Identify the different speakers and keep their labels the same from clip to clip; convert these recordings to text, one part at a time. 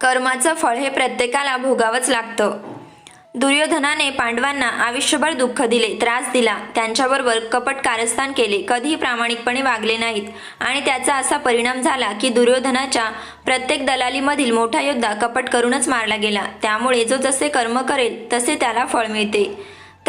Speaker 1: कर्माचं फळ हे प्रत्येकाला भोगावंच लागतं. दुर्योधनाने पांडवांना आयुष्यभर दुःख दिले त्रास दिला त्यांच्याबरोबर कपट कारस्थान केले कधीही प्रामाणिकपणे वागले नाहीत. आणि त्याचा असा परिणाम झाला की दुर्योधनाच्या प्रत्येक दलालीमधील मोठा योद्धा कपट करूनच मारला गेला. त्यामुळे जो जसे कर्म करेल तसे त्याला फळ मिळते.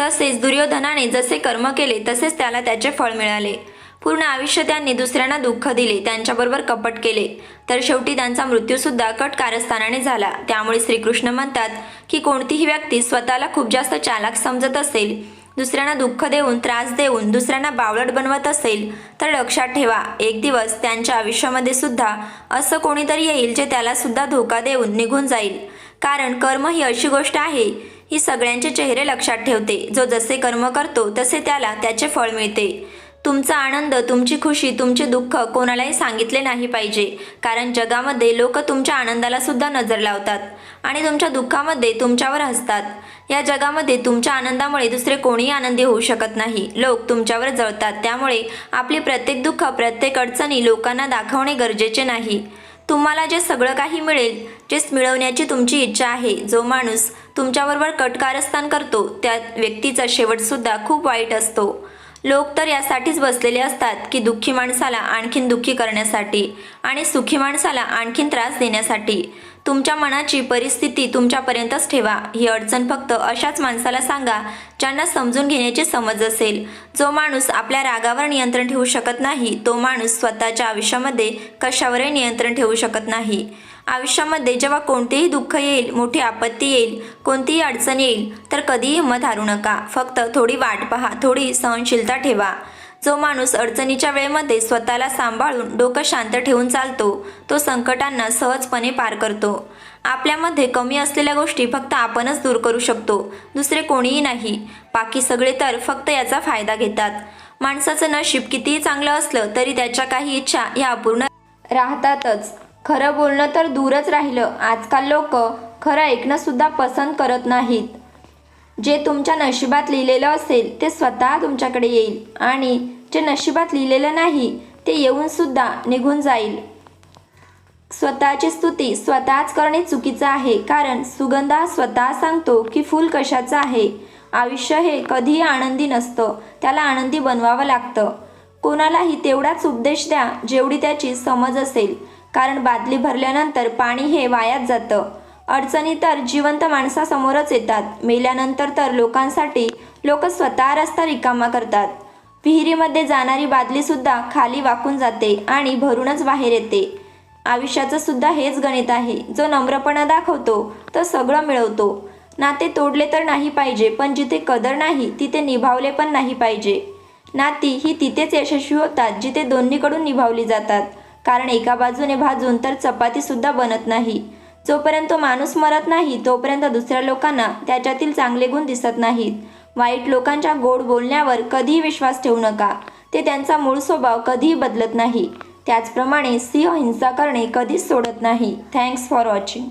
Speaker 1: तसेच दुर्योधनाने जसे कर्म केले तसेच त्याला त्याचे फळ मिळाले. पूर्ण आयुष्य त्यांनी दुसऱ्यांना दुःख दिले त्यांच्याबरोबर कपट केले. तर शेवटी त्यांचा मृत्यूसुद्धा कट कारस्थानाने झाला. त्यामुळे श्रीकृष्ण म्हणतात की कोणतीही व्यक्ती स्वतःला खूप जास्त चालाक समजत असेल दुसऱ्यांना दुःख देऊन त्रास देऊन दुसऱ्यांना बावळट बनवत असेल तर लक्षात ठेवा एक दिवस त्यांच्या आयुष्यामध्ये सुद्धा असं कोणीतरी येईल जे त्याला सुद्धा धोका देऊन निघून जाईल. कारण कर्म ही अशी गोष्ट आहे ही सगळ्यांचे चेहरे लक्षात ठेवते. जो जसे कर्म करतो तसे त्याला त्याचे फळ मिळते. तुमचा आनंद तुमची खुशी तुमचे दुःख कोणालाही सांगितले नाही पाहिजे. कारण जगामध्ये लोक तुमच्या आनंदाला सुद्धा नजर लावतात आणि तुमच्या दुःखामध्ये तुमच्यावर हसतात. या जगामध्ये तुमच्या आनंदामुळे दुसरे कोणीही आनंदी होऊ शकत नाही. लोक तुमच्यावर जळतात. त्यामुळे आपली प्रत्येक दुःख प्रत्येक अडचणी लोकांना दाखवणे गरजेचे नाही. तुम्हाला जे सगळं काही मिळेल जे मिळवण्याची तुमची इच्छा आहे जो माणूस तुमच्याबरोबर कटकारस्थान करतो त्या व्यक्तीचा शेवटसुद्धा खूप वाईट असतो. लोक तर यासाठीच बसलेले असतात की दुःखी माणसाला आणखीन दुःखी करण्यासाठी आणि सुखी माणसाला आणखीन त्रास देण्यासाठी. तुमच्या मनाची परिस्थिती तुमच्यापर्यंतच ठेवा. ही अडचण फक्त अशाच माणसाला सांगा ज्यांना समजून घेण्याची समज असेल. जो माणूस आपल्या रागावर नियंत्रण ठेवू शकत नाही तो माणूस स्वतःच्या आयुष्यामध्ये कशावरही नियंत्रण ठेवू शकत नाही. आयुष्यामध्ये जेव्हा कोणतेही दुःख येईल मोठी आपत्ती येईल कोणतीही अडचण येईल तर कधीही हिंमत हारू नका. फक्त थोडी वाट पहा थोडी सहनशीलता ठेवा. जो माणूस अडचणीच्या वेळेमध्ये स्वतःला सांभाळून डोकं शांत ठेवून चालतो तो संकटांना सहजपणे पार करतो. आपल्यामध्ये कमी असलेल्या गोष्टी फक्त आपणच दूर करू शकतो दुसरे कोणीही नाही. बाकी सगळे तर फक्त याचा फायदा घेतात. माणसाचं नशीब कितीही चांगलं असलं तरी त्याच्या काही इच्छा ह्या अपूर्ण राहतातच. खरं बोलणं तर दूरच राहिलं. आजकाल लोक खरं ऐकणं सुद्धा पसंत करत नाहीत. जे तुमच्या नशिबात लिहिलेलं असेल ते स्वतः तुमच्याकडे येईल. आणि जे नशिबात लिहिलेलं नाही ते येऊन सुद्धा निघून जाईल. स्वतःची स्तुती स्वतःच करणे चुकीचं आहे. कारण सुगंध हा स्वतः सांगतो की फूल कशाचं आहे. आयुष्य हे कधीही आनंदी नसतं. त्याला आनंदी बनवावं लागतं. कोणालाही तेवढाच उपदेश द्या जेवढी त्याची समज असेल. कारण बादली भरल्यानंतर पाणी हे वायात जातं. अडचणी तर जिवंत माणसासमोरच येतात. मेल्यानंतर तर लोकांसाठी लोक स्वतः रस्ता रिकामा करतात. विहिरीमध्ये जाणारी बादलीसुद्धा खाली वाकून जाते आणि भरूनच बाहेर येते. आयुष्याचं सुद्धा हेच गणित आहे. जो नम्रपणा दाखवतो तो सगळं मिळवतो. नाते तोडले तर नाही पाहिजे पण जिथे कदर नाही तिथे निभावले पण नाही पाहिजे. नाती ही तिथेच यशस्वी होतात जिथे दोन्हीकडून निभावली जातात. कारण एका बाजूने भाजून तर चपातीसुद्धा बनत नाही. जोपर्यंत तो माणूस मरत नाही तोपर्यंत दुसऱ्या लोकांना त्याच्यातील चांगले गुण दिसत नाहीत. वाईट लोकांच्या गोड बोलण्यावर कधीही विश्वास ठेवू नका. ते त्यांचा मूळ स्वभाव कधीही बदलत नाही. त्याचप्रमाणे सिंह हिंसा करणे कधीच सोडत नाही. Thanks for watching.